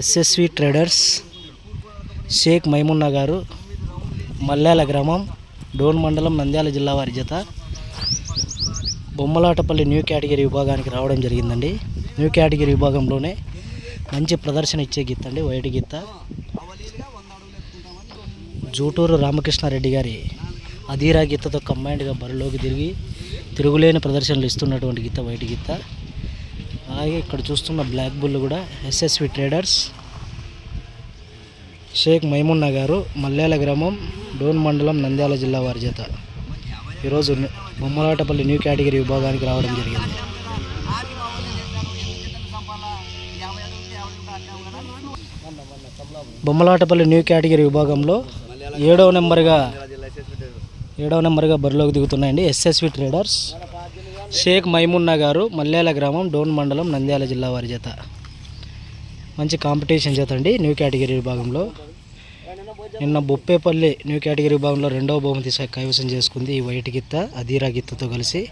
SSV traders Shaik Maimunna గారు మల్లాల గ్రామం డోన్ మండలం నంద్యాల జిల్లా వారి జత. బొమ్మలాటపల్లి న్యూ కేటగిరీ విభాగానికి రావడం జరిగిందండి. న్యూ కేటగిరీ విభాగంలోనే మంచి ప్రదర్శన ఇచ్చే గీత అండి వైట్ గీత. జూటూరు రామకృష్ణారెడ్డి గారి అధీరా గీతతో కంబైన్డ్గా బరిలోకి తిరిగి తిరుగులేని ప్రదర్శనలు ఇస్తున్నటువంటి గీత వైట్ గీత. అలాగే ఇక్కడ చూస్తున్న బ్లాక్ బుల్ కూడా ఎస్ఎస్వి ట్రేడర్స్. షేక్ మైమున్నా గారు మల్లేల గ్రామం డోన్ మండలం నంద్యాల జిల్లా వారి చేత. ఈరోజు బొమ్మలాటపల్లి న్యూ కేటగిరీ విభాగానికి రావడం జరిగింది. బొమ్మలాటపల్లి న్యూ కేటగిరీ విభాగంలో ఏడవ నెంబర్గా ఏడవ నెంబర్గా బరిలోకి దిగుతున్నాయండి ఎస్ఎస్వి ట్రేడర్స్. షేక్ మైమున్నా గారు మల్యాల గ్రామం డోన్ మండలం నంద్యాల జిల్లా వారి చేత మంచి కాంపిటీషన్ చేత అండి న్యూ కేటగిరీ విభాగంలో. నిన్న బొప్పేపల్లి న్యూ కేటగిరీ విభాగంలో రెండవ బహుమతి కైవసం చేసుకుంది ఈ వైట్ గిత్త అధీరా గిత్తతో కలిసి.